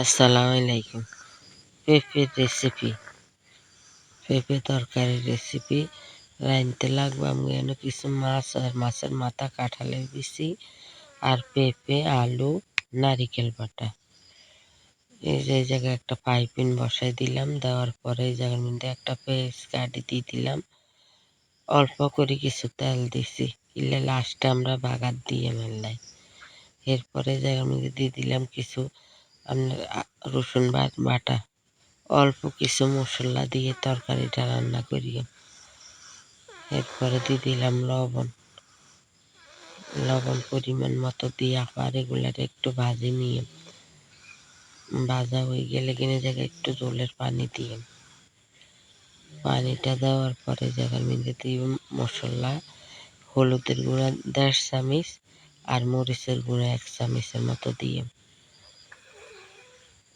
আসসালামু আলাইকুম। পেঁপের রেসিপি পেঁপে তরকারির রেসিপি রাঁধতে লাগবে আমি এনে কিছু মাছ আর মাছের মাথা কাঁঠালের বিচি আর পেঁপে, আলু, নারিকেল বাটা। এই যে জায়গায় একটা পাইপিন বসাই দিলাম। দেওয়ার পরে এই জায়গার মধ্যে একটা পেস্ট কাটি দিয়ে দিলাম। অল্প করে কিছু তেল দিছি। ইলে লাস্টে আমরা বাগার দিয়ে মেললাই এরপরে জায়গার মধ্যে দিয়ে দিলাম কিছু আপনার রসুন বাটা, অল্প কিছু মশলা দিয়ে তরকারিটা রান্না করি এরপরে দিয়ে দিলাম লবণ। লবণ পরিমাণ মতো দিয়ে আবার এগুলার একটু ভাজি নিয়ে ভাজা হয়ে গেলে কিনে জায়গায় একটু জলের পানি দিয়ে পানিটা দেওয়ার পরে জায়গার মধ্যে দিয়ে মশলা, হলুদের গুঁড়া, দেড় চামিচ আর মরিচের গুঁড়া এক চামিচের মতো দিয়ে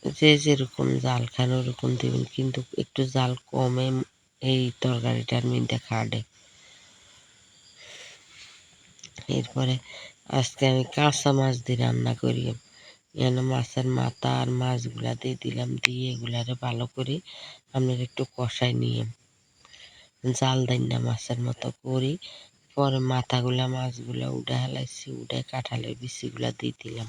যে যেরকম জাল খান ওরকম দিবেন, কিন্তু একটু জাল কমে এই তরকারিটার মধ্যে খাটে। এরপরে আজকে আমি কাঁচা মাছ দিয়ে রান্না করি। এখানে মাছের মাথা আর মাছগুলা দিয়ে দিলাম, দিয়ে এগুলারে ভালো করে আমি একটু কষাই নিয়ে জাল দেন না মাছের মতো করি। পরে মাথাগুলা, মাছগুলা উঠে হেলাইছি, উঠে কাঁঠালের বিচিগুলা দিয়ে দিলাম।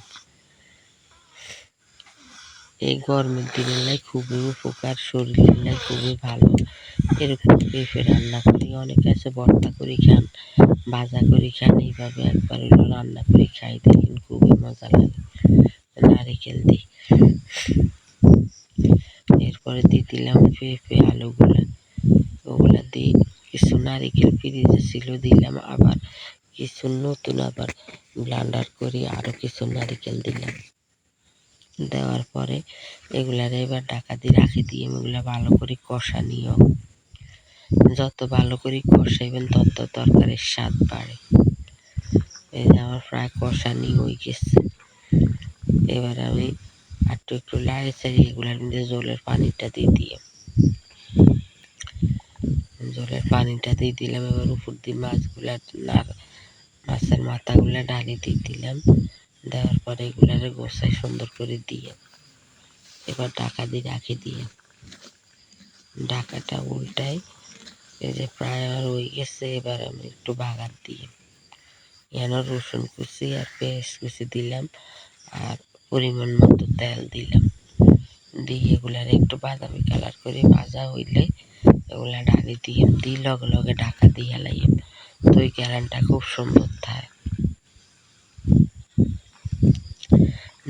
এই গরমের দিনের লাই খুবই উপকার, শরীরের লাই খুবই ভালো। এরকম পেঁপে রান্না করি, অনেকে আছে ভর্তা করে খান, ভাজা করে খান, এইভাবে একবার রান্না করে খাই, দেখেন খুবই মজা লাগে। নারিকেল দিই। এরপরে দিয়ে দিলাম পেঁপে, আলুগুলা, ওগুলা দিয়ে কিছু নারিকেল ফ্রিজে ছিল, দিলাম আবার কিছু নতুন আবার ব্লান্ডার করি আরও কিছু নারিকেল দিলাম। দেওয়ার পরে এগুলার এবার ঢাকা দিয়ে রাখি দিয়ে এগুলা ভালো করে কষা নিও। যত ভালো করে কষাইবেন তত তরকারির স্বাদ বাড়ে। এই যে আমার প্রায় কষা নিয়ে হয়ে গেছে। এবার আমি একটু একটু লাড়ে চাড়িয়ে এগুলার মধ্যে জলের পানিটা দিয়ে দিয়ে জলের পানিটা দিয়ে দিলাম, এবার উপর দিয়ে মাছগুলা মাছের মাথাগুলা ডালি দিয়ে দিলাম। দেওয়ার পরে এগুলারে গোসাই সুন্দর করে দিয়ে, এবার ঢাকা দিয়ে রাখি দিয়ে। ঢাকাটা উল্টাই এই যে প্রায় আমার হয়ে গেছে, এবার আমি একটু বাগার দিয়ে। এন রসুন কুচি আর পেঁয়াজ কুচি দিলাম, আর পরিমাণ মতো তেল দিলাম। দিয়ে এগুলার একটু বাদামি কালার করে ভাজা হইলে এগুলা ডালি দিয়ে দিই লগে লগে ঢাকা দিয়ে হেলাইম তো ওই গ্যারানটা খুব সুন্দর থাকে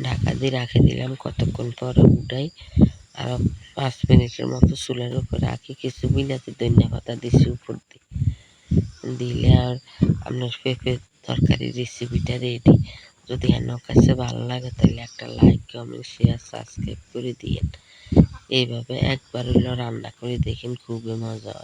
ঢাকা দিয়ে রাখে দিলাম কতক্ষণ পরে উঠাই। আর পাঁচ মিনিটের মতো চুলের উপর রাখি, কিছু বিলাতি ধনিয়া পাতা দিছি উপর দিয়ে। দিলে আর আপনার পেঁপে তরকারি রেসিপিটা রেডি যদি আমার কাছে ভালো লাগে তাহলে একটা লাইক কমেন্ট শেয়ার সাবস্ক্রাইব করে দিয়েন। এইভাবে একবার হলো রান্না করে দেখেন, খুবই মজা হয়।